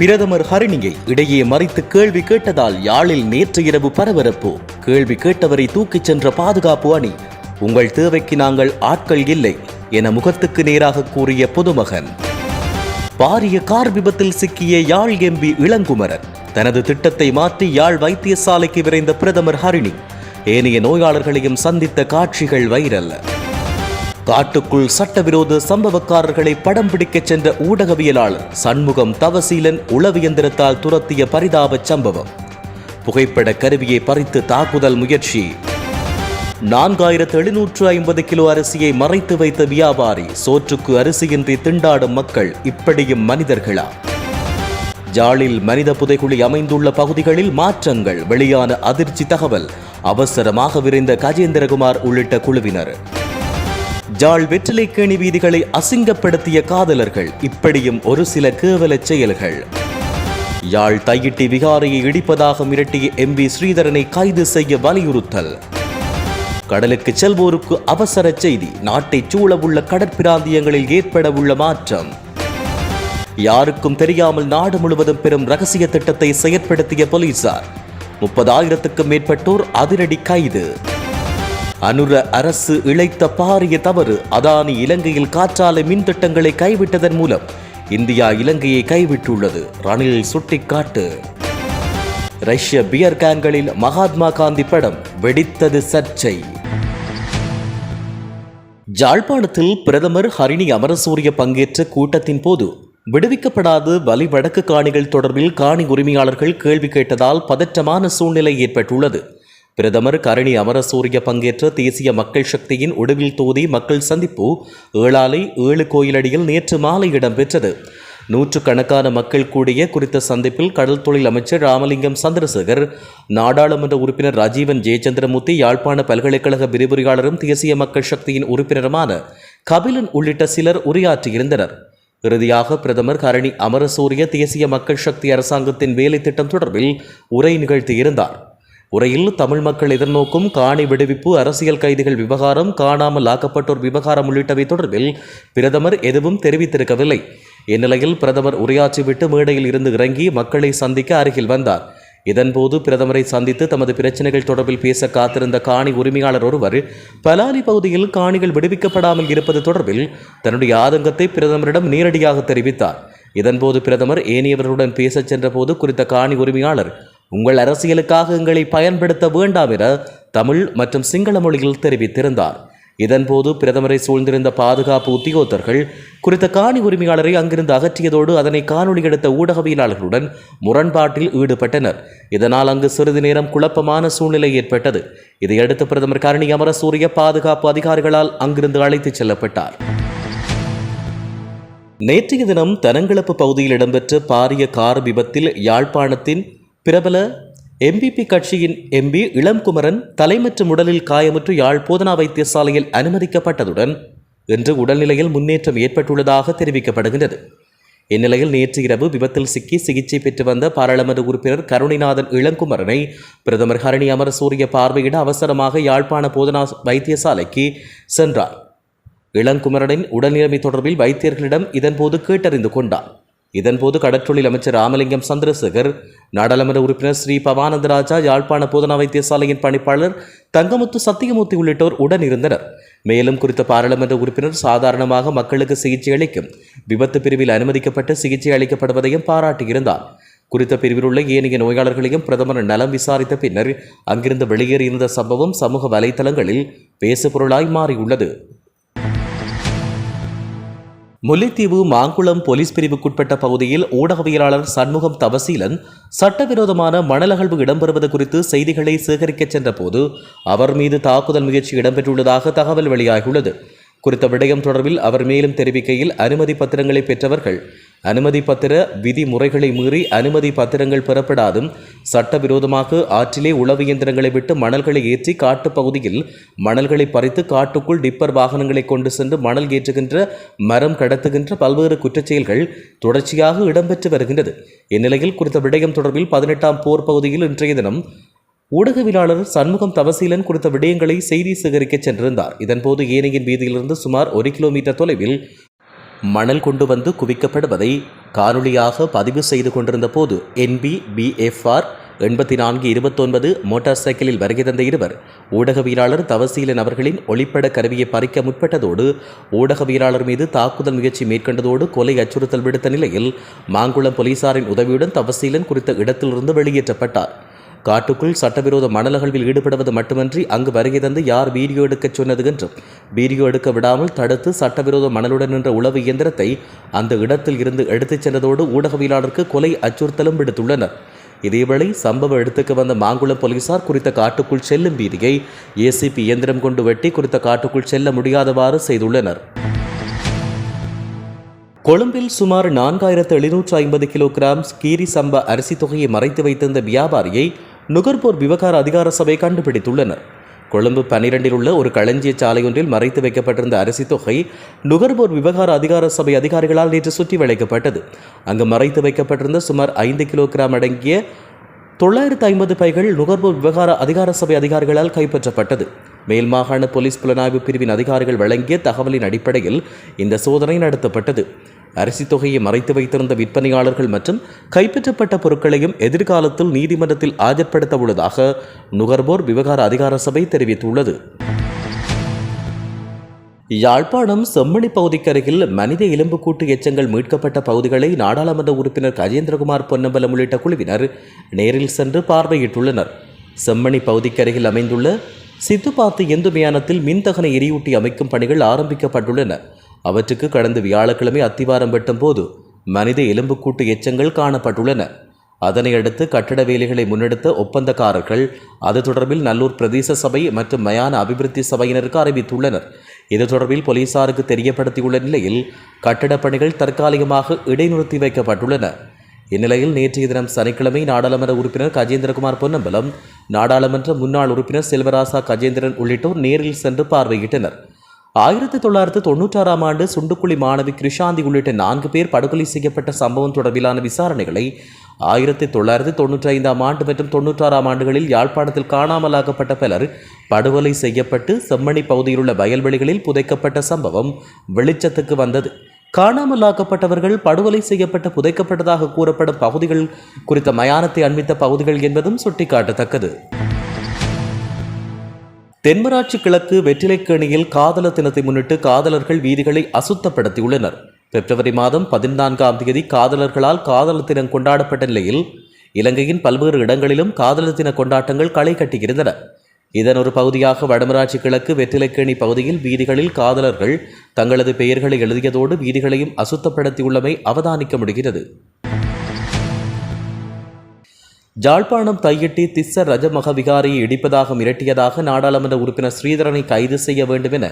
பிரதமர் ஹரிணியை இடையே மறைத்து கேள்வி கேட்டதால் யாழில் நேற்று இரவு பரபரப்பு. கேள்வி கேட்டவரை தூக்கிச் சென்ற பாதுகாப்பு அணி உங்கள் தேவைக்கு நாங்கள் ஆட்கள் இல்லை என முகத்துக்கு நேராக கூறிய பொதுமகன். பாரிய கார் விபத்தில் சிக்கிய யாழ் எம்பி இளங்குமரன். தனது திட்டத்தை மாற்றி யாழ் வைத்தியசாலைக்கு விரைந்த பிரதமர் ஹரிணி. ஏனைய நோயாளர்களையும் சந்தித்த காட்சிகள் வைரல். காட்டுக்குள் சட்டவிரோத சம்பவக்காரர்களை படம் பிடிக்கச் சென்ற ஊடகவியலாளர் சண்முகம் தவசீலன் உளவியந்திரத்தால் துரத்திய பரிதாப சம்பவம். புகைப்பட கருவியை பறித்து தாக்குதல் முயற்சி. நான்காயிரத்து எழுநூற்று ஐம்பது கிலோ அரிசியை மறைத்து வைத்த வியாபாரி சோற்றுக்கு அரிசியின்றி திண்டாடும் மக்கள் இப்படியும் மனிதர்களா? ஜாலில் மனித புதைகுழி அமைந்துள்ள பகுதிகளில் மாற்றங்கள் வெளியான அதிர்ச்சி தகவல் அவசரமாக விரைந்த கஜேந்திரகுமார் உள்ளிட்ட குழுவினர். ஜாழ் வெற்றிலைக்கேணி வீதிகளை அசிங்கப்படுத்திய காதலர்கள் இப்படியும் ஒரு சில கேவல செயல்கள். யாழ் தையிட்டி விகாரையை இடிப்பதாக மிரட்டிய எம் வி ஸ்ரீதரனை கைது செய்ய வலியுறுத்தல். கடலுக்கு செல்வோருக்கு அவசர செய்தி நாட்டை சூழவுள்ள கடற்பிராந்தியங்களில் ஏற்படவுள்ள மாற்றம். யாருக்கும் தெரியாமல் நாடு முழுவதும் பெரும் ரகசிய திட்டத்தை செயற்படுத்திய போலீசார் முப்பதாயிரத்துக்கும் மேற்பட்டோர் அதிரடி கைது. அனுர அரசு இழைத்த பாரிய தவறு. அதானி இலங்கையில் காற்றாலை மின் திட்டங்களை கைவிட்டதன் மூலம் இந்தியா இலங்கையை கைவிட்டுள்ளது. ரணில் சுட்டிக்காட்டு. ரஷ்ய பியர் கேன்களில் மகாத்மா காந்தி படம் வெடித்தது சர்ச்சை. ஜாழ்ப்பாணத்தில் பிரதமர் ஹரிணி அமரசூரிய பங்கேற்ற கூட்டத்தின் போது விடுவிக்கப்படாத வலி வடக்கு காணிகள் தொடர்பில் காணி உரிமையாளர்கள் கேள்வி கேட்டதால் பதற்றமான சூழ்நிலை ஏற்பட்டுள்ளது. பிரதமர் கரணி அமரசூரிய பங்கேற்ற தேசிய மக்கள் சக்தியின் உடுவில் தொகுதி மக்கள் சந்திப்பு ஏழாலை ஏழு கோயிலடியில் நேற்று மாலை இடம்பெற்றது. நூற்றுக்கணக்கான மக்கள் கூடிய குறித்த சந்திப்பில் கடல் தொழில் அமைச்சர் ராமலிங்கம் சந்திரசேகர் நாடாளுமன்ற உறுப்பினர் ராஜீவன் ஜெயச்சந்திரமூர்த்தி யாழ்ப்பாண பல்கலைக்கழக விரிவுரையாளரும் தேசிய மக்கள் சக்தியின் உறுப்பினருமான கபிலன் உள்ளிட்ட சிலர் உரையாற்றியிருந்தனர். இறுதியாக பிரதமர் கரணி அமரசூரிய தேசிய மக்கள் சக்தி அரசாங்கத்தின் வேலை திட்டம் தொடர்பில் உரை நிகழ்த்தியிருந்தார். உரையில் தமிழ் மக்கள் எதிர்நோக்கும் காணி விடுவிப்பு அரசியல் கைதிகள் விவகாரம் காணாமல் ஆக்கப்பட்டோர் விவகாரம் உள்ளிட்டவை தொடர்பில் பிரதமர் எதுவும் தெரிவித்திருக்கவில்லை. இந்நிலையில் பிரதமர் உரையாற்றிவிட்டு மேடையில் இருந்து இறங்கி மக்களை சந்திக்க அருகில் வந்தார். இதன்போது பிரதமரை சந்தித்து தமது பிரச்சனைகள் தொடர்பில் பேச காத்திருந்த காணி உரிமையாளர் ஒருவர் பலாலி பகுதியில் காணிகள் விடுவிக்கப்படாமல் இருப்பது தொடர்பில் தன்னுடைய ஆதங்கத்தை பிரதமரிடம் நேரடியாக தெரிவித்தார். இதன்போது பிரதமர் ஏனையவர்களுடன் பேசச் சென்றபோது குறித்த காணி உரிமையாளர் உங்கள் அரசியலுக்காக எங்களை பயன்படுத்த வேண்டாம் என தமிழ் மற்றும் சிங்கள மொழியில் தெரிவித்திருந்தார். இதன்போது பிரதமரை சூழ்ந்திருந்த பாதுகாப்பு உத்தியோகத்தர்கள் குறித்த காணி உரிமையாளரை அங்கிருந்து அகற்றியதோடு அதனை காணொலி எடுத்த ஊடகவியலாளர்களுடன் முரண்பாட்டில் ஈடுபட்டனர். இதனால் அங்கு சிறிது நேரம் குழப்பமான சூழ்நிலை ஏற்பட்டது. இதையடுத்து பிரதமர் கரணி அமரசூரிய பாதுகாப்பு அதிகாரிகளால் அங்கிருந்து அழைத்துச் செல்லப்பட்டார். நேற்றைய தினம் தனங்கிழப்பு பகுதியில் இடம்பெற்ற பாரிய கார் விபத்தில் யாழ்ப்பாணத்தின் பிரபல எம்பிபி கட்சியின் எம்பி இளம்குமரன் தலை மற்றும் உடலில் காயமுற்று யாழ் போதனா வைத்தியசாலையில் அனுமதிக்கப்பட்டதுடன் இன்று உடல்நிலையில் முன்னேற்றம் ஏற்பட்டுள்ளதாக தெரிவிக்கப்படுகின்றது. இந்நிலையில் நேற்று இரவு விபத்தில் சிக்கி சிகிச்சை பெற்று வந்த பாராளுமன்ற உறுப்பினர் கருணிநாதன் இளங்குமரனை பிரதமர் ஹரணி அமரசூரிய பார்வையிட அவசரமாக யாழ்ப்பாண போதனா வைத்தியசாலைக்கு சென்றார். இளங்குமரனின் உடல்நிலைமை தொடர்பில் வைத்தியர்களிடம் இதன்போது கேட்டறிந்து கொண்டார். இதன்போது கடற்றொழில் அமைச்சர் ராமலிங்கம் சந்திரசேகர் நாடாளுமன்ற உறுப்பினர் ஸ்ரீ பவானந்தராஜா யாழ்ப்பாண போதனா வைத்தியசாலையின் பணிப்பாளர் தங்கமுத்து சத்தியமூர்த்தி உள்ளிட்டோர் உடன் இருந்தனர் மேலும் குறித்த பாராளுமன்ற உறுப்பினர் சாதாரணமாக மக்களுக்கு சிகிச்சை அளிக்கும் விபத்து பிரிவில் அனுமதிக்கப்பட்டு சிகிச்சை அளிக்கப்படுவதையும் பாராட்டியிருந்தார். குறித்த பிரிவில் உள்ள ஏனைய நோயாளர்களையும் பிரதமர் நலம் விசாரித்த பின்னர் அங்கிருந்து வெளியேறியிருந்த சம்பவம் சமூக வலைதளங்களில் பேசுபொருளாய் மாறியுள்ளது. முல்லைத்தீவு மாங்குளம் போலீஸ் பிரிவுக்குட்பட்ட பகுதியில் ஊடகவியலாளர் சண்முகம் தவசீலன் சட்டவிரோதமான மணலகழ்வு இடம்பெறுவது குறித்து செய்திகளை சேகரிக்கச் சென்றபோது அவர் மீது தாக்குதல் முயற்சி இடம்பெற்றுள்ளதாக தகவல் வெளியாகியுள்ளது. குறித்த விடயம் தொடர்பில் அவர் மேலும் தெரிவிக்கையில் அனுமதி பத்திரங்களை பெற்றவர்கள் அனுமதி பத்திர விதிமுறைகளை மீறி அனுமதி பத்திரங்கள் பெறப்படாதும். சட்டவிரோதமாக ஆற்றிலே உளவு இயந்திரங்களை விட்டு மணல்களை ஏற்றி காட்டுப் பகுதியில் மணல்களை பறித்து காட்டுக்குள் டிப்பர் வாகனங்களை கொண்டு சென்று மணல் ஏற்றுகின்ற மரம் கடத்துகின்ற பல்வேறு குற்றச்செயல்கள் தொடர்ச்சியாக இடம்பெற்று வருகின்றது. இந்நிலையில் குறித்த விடயம் தொடர்பில் பதினெட்டாம் போர் பகுதியில் இன்றைய தினம் ஊடகவியலாளர் சண்முகம் தவசீலன் குறித்த விடயங்களை செய்தி சேகரிக்க சென்றிருந்தார். இதன்போது ஏனையின் வீதியிலிருந்து சுமார் ஒரு கிலோமீட்டர் தொலைவில் மணல் கொண்டு வந்து குவிக்கப்படுவதை காணொளியாக பதிவு செய்து கொண்டிருந்த போது என்பி பிஎஃப்ஆர் எண்பத்தி நான்கு இருபத்தொன்பது மோட்டார் சைக்கிளில் வருகை தந்த இருவர் ஊடகவியலாளர் தவசீலன் அவர்களின் ஒளிப்பட கருவியை பறிக்க முற்பட்டதோடு ஊடகவியலாளர் மீது தாக்குதல் முயற்சி மேற்கொண்டதோடு கொலை அச்சுறுத்தல் விடுத்த நிலையில் மாங்குளம் போலீசாரின் உதவியுடன் தவசீலன் குறித்த இடத்திலிருந்து வெளியேற்றப்பட்டார். காட்டுக்குள் சட்டவிரோத மணல் அகழ்வில் ஈடுபடுவது மட்டுமன்றி அங்கு வருகை தந்து யார் வீடியோ எடுக்கச் சொன்னது என்றும் வீடியோ எடுக்க விடாமல் தடுத்து சட்டவிரோத மணலுடன் நின்ற உளவு இயந்திரத்தை அந்த இடத்தில் இருந்து எடுத்துச் சென்றதோடு ஊடகவியலாளருக்கு கொலை அச்சுறுத்தலும் விடுத்துள்ளனர். இதேவேளை சம்பவ இடத்துக்கு வந்த மாங்குளம் போலீசார் குறித்த காட்டுக்குள் செல்லும் வீதியை ஏசிபி இயந்திரம் கொண்டு வெட்டி குறித்த காட்டுக்குள் செல்ல முடியாதவாறு செய்துள்ளனர். கொழும்பில் சுமார் நான்காயிரத்து எழுநூற்று ஐம்பது கிலோ கிராம் கீரி சம்பா அரிசி தொகையை மறைத்து வைத்திருந்த வியாபாரியை நுகர்வோர் விவகார அதிகார சபை கண்டுபிடித்துள்ளனர் கொழும்பு பனிரெண்டில் உள்ள ஒரு களஞ்சிய சாலையொன்றில் மறைத்து வைக்கப்பட்டிருந்த அரிசி தொகை நுகர்வோர் விவகார அதிகார சபை அதிகாரிகளால் நேற்று சுற்றி வளைக்கப்பட்டது. அங்கு மறைத்து வைக்கப்பட்டிருந்த சுமார் ஐந்து கிலோகிராம் அடங்கிய தொள்ளாயிரத்து ஐம்பது பைகள் நுகர்வோர் விவகார அதிகார சபை அதிகாரிகளால் கைப்பற்றப்பட்டது. மேல் மாகாண போலீஸ் புலனாய்வு பிரிவின் அதிகாரிகள் வழங்கிய தகவலின் அடிப்படையில் இந்த சோதனை நடத்தப்பட்டது. அரிசி தொகையை மறைத்து வைத்திருந்த விற்பனையாளர்கள் மற்றும் கைப்பற்றப்பட்ட பொருட்களையும் எதிர்காலத்தில் நீதிமன்றத்தில் ஆஜர்படுத்த உள்ளதாக நுகர்வோர் விவகார அதிகார சபை தெரிவித்துள்ளது. யாழ்ப்பாணம் செம்மணி பகுதிக்கு அருகில் மனித எலும்புக்கூட்டு எச்சங்கள் மீட்கப்பட்ட பகுதிகளை நாடாளுமன்ற உறுப்பினர் கஜேந்திரகுமார் பொன்னம்பலம் உள்ளிட்ட குழுவினர் நேரில் சென்று பார்வையிட்டுள்ளனர். செம்மணி பகுதிக்கு அருகில் அமைந்துள்ள சித்துப்பாத்து இந்து மியானத்தில் மின்தகன எரியூட்டி அமைக்கும் பணிகள் ஆரம்பிக்கப்பட்டுள்ளன. அவற்றுக்கு கடந்த வியாழக்கிழமை அத்திவாரம் வெட்டும் போது மனித எலும்புக்கூட்டு எச்சங்கள் காணப்பட்டுள்ளன. அதனையடுத்து கட்டட வேலைகளை முன்னெடுத்த ஒப்பந்தக்காரர்கள் அது தொடர்பில் நல்லூர் பிரதேச சபை மற்றும் மயான அபிவிருத்தி சபையினருக்கு அறிவித்துள்ளனர். இது தொடர்பில் போலீசாருக்கு தெரியப்படுத்தியுள்ள நிலையில் கட்டடப் பணிகள் தற்காலிகமாக இடைநிறுத்தி வைக்கப்பட்டுள்ளன. இந்நிலையில் நேற்றைய தினம் சனிக்கிழமை நாடாளுமன்ற உறுப்பினர் கஜேந்திரகுமார் பொன்னம்பலம் நாடாளுமன்ற முன்னாள் உறுப்பினர் செல்வராசா கஜேந்திரன் உள்ளிட்டோர் நேரில் சென்று பார்வையிட்டனர். ஆயிரத்தி தொள்ளாயிரத்து தொண்ணூற்றாறாம் ஆண்டு சுண்டுக்குழி மாணவி கிருஷாந்தி உள்ளிட்ட நான்கு பேர் படுகொலை செய்யப்பட்ட சம்பவம் தொடர்பிலான விசாரணைகளை ஆயிரத்தி தொள்ளாயிரத்தி தொண்ணூற்றி ஐந்தாம் ஆண்டு மற்றும் தொண்ணூற்றாறாம் ஆண்டுகளில் யாழ்ப்பாணத்தில் காணாமலாக்கப்பட்ட பலர் படுகொலை செய்யப்பட்டு செம்மணி பகுதியில் உள்ள வயல்வெளிகளில் புதைக்கப்பட்ட சம்பவம் வெளிச்சத்துக்கு வந்தது. காணாமலாக்கப்பட்டவர்கள் படுகொலை செய்யப்பட்ட புதைக்கப்பட்டதாக கூறப்படும் பகுதிகள் குறித்த மயானத்தை அண்மித்த பகுதிகள் என்பதும் சுட்டிக்காட்டத்தக்கது. தென்மராட்சி கிழக்கு வெற்றிலைக்கேணியில் காதலர் தினத்தை முன்னிட்டு காதலர்கள் வீதிகளை அசுத்தப்படுத்தியுள்ளனர். பிப்ரவரி மாதம் பதினான்காம் தேதி காதலர்களால் காதலர் தினம் கொண்டாடப்பட்ட நிலையில் இலங்கையின் பல்வேறு இடங்களிலும் காதலர் தின கொண்டாட்டங்கள் களை கட்டுகின்றன இதன் ஒரு பகுதியாக வடமராட்சி கிழக்கு வெற்றிலைக்கேணி பகுதியில் வீதிகளில் காதலர்கள் தங்களது பெயர்களை எழுதியதோடு வீதிகளையும் அசுத்தப்படுத்தியுள்ளமை அவதானிக்க முடிகிறது. ஜாழ்ப்பாணம் தையிட்டி திஸ்ஸ ரஜமகவிகாரியை இடிப்பதாக மிரட்டியதாக நாடாளுமன்ற உறுப்பினர் ஸ்ரீதரனை கைது செய்ய வேண்டும் என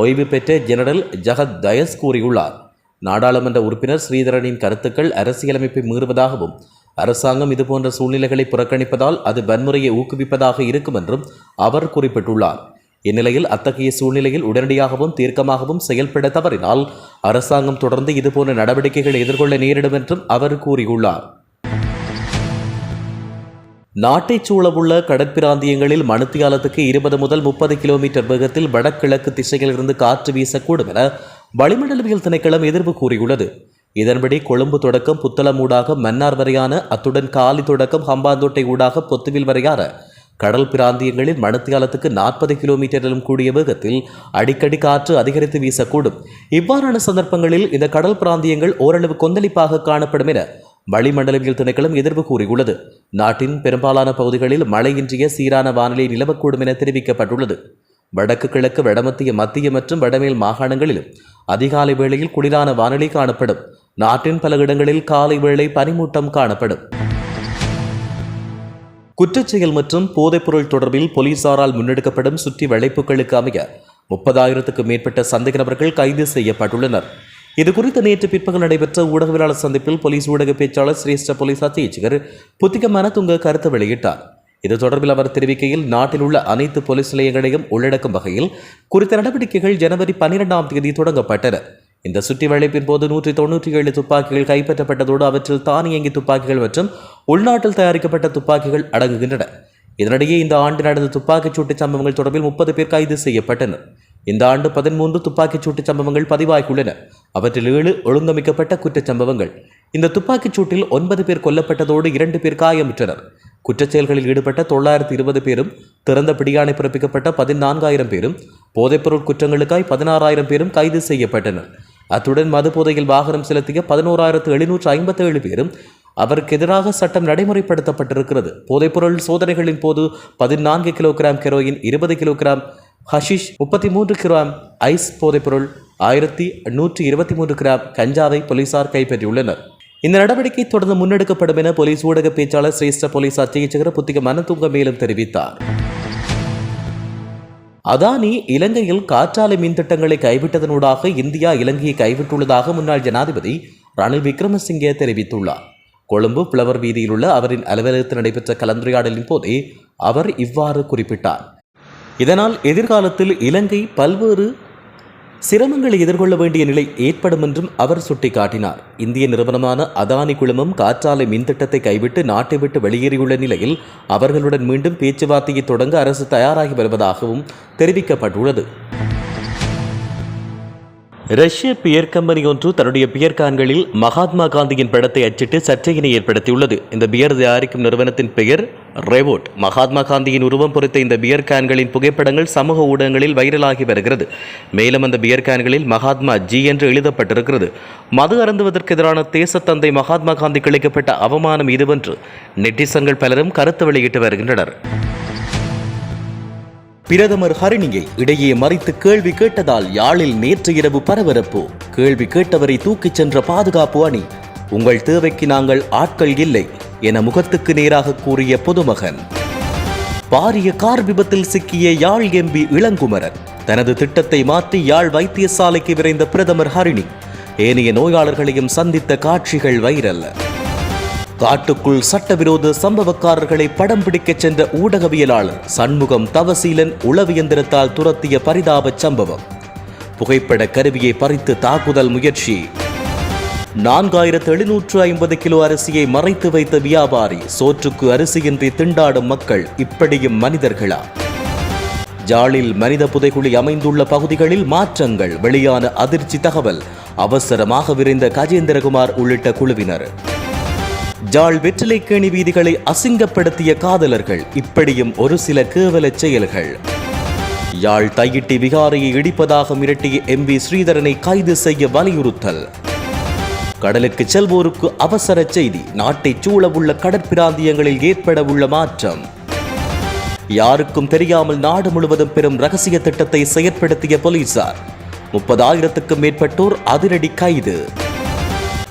ஓய்வு பெற்ற ஜெனரல் ஜகத் தயஸ் கூறியுள்ளார். நாடாளுமன்ற உறுப்பினர் ஸ்ரீதரனின் கருத்துக்கள் அரசியலமைப்பை மீறுவதாகவும் அரசாங்கம் இதுபோன்ற சூழ்நிலைகளை புறக்கணிப்பதால் அது வன்முறையை ஊக்குவிப்பதாக இருக்கும் என்றும் அவர் குறிப்பிட்டுள்ளார். இந்நிலையில் அத்தகைய சூழ்நிலையில் உடனடியாகவும் தீர்க்கமாகவும் செயல்பட தவறினால் அரசாங்கம் தொடர்ந்து இதுபோன்ற நடவடிக்கைகளை எதிர்கொள்ள நேரிடும் என்றும் அவர் கூறியுள்ளார். நாட்டைச் சூழவுள்ள கடற்பிராந்தியங்களில் மணித்தியாலத்துக்கு இருபது முதல் முப்பது கிலோமீட்டர் வேகத்தில் வடகிழக்கு திசையிலிருந்து காற்று வீசக்கூடும் என வளிமண்டலவியல் திணைக்களம் எதிர்ப்பு கூறியுள்ளது. இதன்படி கொழும்பு தொடக்கம் புத்தளம் ஊடாக மன்னார் வரையான அத்துடன் காலி தொடக்கம் ஹம்பாந்தோட்டை ஊடாக பொத்துவில் வரையான கடல் பிராந்தியங்களில் மணித்தியாலத்துக்கு நாற்பது கிலோமீட்டரிலும் கூடிய வேகத்தில் அடிக்கடி காற்று அதிகரித்து வீசக்கூடும். இவ்வாறான சந்தர்ப்பங்களில் இந்த கடல் பிராந்தியங்கள் ஓரளவு கொந்தளிப்பாக காணப்படும் என வளிமண்டலவியல் திணைக்களம் எதிர்ப்பு கூறியுள்ளது. நாட்டின் பெரும்பாலான பகுதிகளில் மழையின்றிய சீரான வானிலை நிலவக்கூடும் என தெரிவிக்கப்பட்டுள்ளது. வடக்கு கிழக்கு வடமத்திய மத்திய மற்றும் வடமேல் மாகாணங்களிலும் அதிகாலை வேளையில் குளிரான வானிலை காணப்படும். நாட்டின் பல இடங்களில் காலை வேளை பனிமூட்டம் காணப்படும். குற்றச்செயல் மற்றும் போதைப்பொருள் தொடர்பில் போலீசாரால் முன்னெடுக்கப்படும் சுற்றி வளைப்புகளுக்கு அமைய முப்பதாயிரத்துக்கும் மேற்பட்ட சந்தேக நபர்கள் கைது செய்யப்பட்டுள்ளனர். இது குறித்து நேற்று பிற்பகல் நடைபெற்ற ஊடகவியலாளர் சந்திப்பில் போலீஸ் ஊடக பேச்சாளர் சிரேஷ்ட போலீஸ் அத்தியட்சகர் புத்திகமான துங்க கருத்து வெளியிட்டார். இது தொடர்பில் அவர் தெரிவிக்கையில் நாட்டில் உள்ள அனைத்து போலீஸ் நிலையங்களையும் உள்ளடக்கும் வகையில் குறித்த நடவடிக்கைகள் ஜனவரி பன்னிரெண்டாம் தேதி தொடங்கப்பட்டன. இந்த சுற்றி வளைப்பின் போது நூற்றி தொண்ணூற்றி ஏழு துப்பாக்கிகள் கைப்பற்றப்பட்டதோடு அவற்றில் தானியங்கி துப்பாக்கிகள் மற்றும் உள்நாட்டில் தயாரிக்கப்பட்ட துப்பாக்கிகள் அடங்குகின்றன. இதனிடையே இந்த ஆண்டு நடந்த துப்பாக்கிச் சூட்டு சம்பவங்கள் தொடர்பில் முப்பது பேர் கைது செய்யப்பட்டனர். இந்த ஆண்டு பதிமூன்று துப்பாக்கிச் சூட்டு சம்பவங்கள் பதிவாகியுள்ளன. அவற்றில் ஏழு ஒழுங்கமைக்கப்பட்ட குற்றச் சம்பவங்கள். இந்த துப்பாக்கிச் சூட்டில் ஒன்பது பேர் கொல்லப்பட்டதோடு இரண்டு பேர் காயமுற்றனர். குற்றச் செயல்களில் ஈடுபட்ட தொள்ளாயிரத்து இருபது பேரும் திறந்த பிடியாணை பிறப்பிக்கப்பட்ட பதினான்காயிரம் பேரும் போதைப்பொருள் குற்றங்களுக்காய் பதினாறாயிரம் பேரும் கைது செய்யப்பட்டனர். அத்துடன் மது போதையில் வாகனம் செலுத்திய பதினோராயிரத்து எழுநூற்று ஐம்பத்தேழு பேரும் அவருக்கு எதிராக சட்டம் நடைமுறைப்படுத்தப்பட்டிருக்கிறது. போதைப்பொருள் சோதனைகளின் போது பதினான்கு கிலோகிராம் கெரோயின் இருபது கிலோகிராம் ஹஷிஷ் முப்பத்தி மூன்று கிராம் ஐஸ் போதைப்பொருள் ஆயிரத்தி நூற்றி இருபத்தி மூன்று கிராம் கஞ்சாவை போலீசார் கைப்பற்றியுள்ளனர். இந்த நடவடிக்கை தொடர்ந்து முன்னெடுக்கப்படும் என போலீஸ் ஊடக பேச்சாளர் சிரேஷ்ட போலீஸ் அத்தியட்சகர் புத்திக மனதுங்க மேலும் தெரிவித்தார். அதானி இலங்கையில் காற்றாலை மின் திட்டங்களை கைவிட்டதனூடாக இந்தியா இலங்கையை கைவிட்டுள்ளதாக முன்னாள் ஜனாதிபதி ரணில் விக்ரமசிங்கே தெரிவித்துள்ளார். கொழும்பு புலவர் வீதியில் உள்ள அவரின் அலுவலகத்தில் நடைபெற்ற கலந்துரையாடலின் போதே அவர் இவ்வாறு குறிப்பிட்டார். இதனால் எதிர்காலத்தில் இலங்கை பல்வேறு சிரமங்களை எதிர்கொள்ள வேண்டிய நிலை ஏற்படும் என்றும் அவர் சுட்டிக்காட்டினார். இந்திய நிறுவனமான அதானி குழுமம் காற்றாலை மின் திட்டத்தை கைவிட்டு நாட்டை விட்டு வெளியேறியுள்ள நிலையில் அவர்களுடன் மீண்டும் பேச்சுவார்த்தையை தொடங்க அரசு தயாராகி வருவதாகவும் தெரிவிக்கப்பட்டுள்ளது. ரஷ்ய பியர் கம்பெனி ஒன்று தன்னுடைய பியர் கான்களில் மகாத்மா காந்தியின் படத்தை அச்சிட்டு சர்ச்சையினை ஏற்படுத்தியுள்ளது. இந்த பியர் தயாரிக்கும் நிறுவனத்தின் பெயர் ரெவோட் மகாத்மா காந்தியின் உருவம் பொறித்த இந்த பியர் கேன்களின் புகைப்படங்கள் சமூக ஊடகங்களில் வைரலாகி வருகிறது. மேலும் அந்த பியர் கேன்களில் மகாத்மா ஜி என்று எழுதப்பட்டிருக்கிறது. மது அருந்துவதற்கு எதிரான தேசத்தந்தை மகாத்மா காந்தி கிளைக்கப்பட்ட அவமானம் இதுவென்று நெட்டிசன்கள் பலரும் கருத்து வெளியிட்டு வருகின்றனர். பிரதமர் ஹரிணியை இடையே மறித்து கேள்வி கேட்டதால் யாழில் நேற்று இரவு பரபரப்பு. கேள்வி கேட்டவரை தூக்கிச் சென்ற பாதுகாப்பு அணி உங்கள் தேவைக்கு நாங்கள் ஆட்கள் இல்லை. என முகத்துக்கு நேராக கூறிய பொதுமகன். பாரிய கார் விபத்தில் சிக்கிய யாழ் எம்பி இளங்குமரன். தனது திட்டத்தை மாற்றி யாழ் வைத்தியசாலைக்கு விரைந்த பிரதமர் ஹரிணி. ஏனைய நோயாளர்களையும் சந்தித்த காட்சிகள் வைரல். காட்டுக்குள் சட்டவிரோத சம்பவக்காரர்களை படம் பிடிக்கச் சென்ற ஊடகவியலாளர் சண்முகம் தவசீலன் உளவியந்திரத்தால் துரத்திய பரிதாப சம்பவம். புகைப்பட கருவியை பறித்து தாக்குதல் முயற்சி. நான்காயிரத்து எழுநூற்று ஐம்பது கிலோ அரிசியை மறைத்து வைத்த வியாபாரி சோற்றுக்கு அரிசியின்றி திண்டாடும் மக்கள் இப்படியும் மனிதர்களா? ஜாலில் மனித புதைகுழி அமைந்துள்ள பகுதிகளில் மாற்றங்கள் வெளியான அதிர்ச்சி தகவல் அவசரமாக விரைந்த கஜேந்திரகுமார் உள்ளிட்ட குழுவினர். ஜாழ் வெற்றிலைக்கேணி வீதிகளை அசிங்கப்படுத்திய காதலர்கள் இப்படியும் ஒரு சில கேவல செயல்கள். யாழ் தையிட்டி விகாரையை இடிப்பதாக மிரட்டிய எம்பி ஸ்ரீதரனை கைது செய்ய வலியுறுத்தல். கடலுக்கு செல்வோருக்கு அவசர செய்தி. நாட்டைச் சூழவுள்ள கடற்பிராந்தியங்களில் ஏற்படவுள்ள மாற்றம். யாருக்கும் தெரியாமல் நாடு முழுவதும் பெரும் ரகசிய திட்டத்தை செயற்படுத்திய போலீசார். முப்பதாயிரத்துக்கும் மேற்பட்டோர் அதிரடி கைது.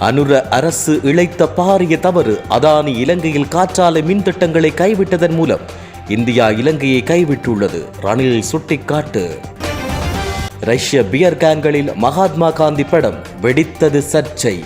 அனுர அரசு இழைத்த பாரிய தவறு. அதானி இலங்கையில் காற்றாலை மின் திட்டங்களை கைவிட்டதன் மூலம் இந்தியா இலங்கையை கைவிட்டுள்ளது. ரணில் சுட்டிக்காட்டு. ரஷ்ய பியர் கேங்களில் மகாத்மா காந்தி படம் வெடித்தது சர்ச்சை.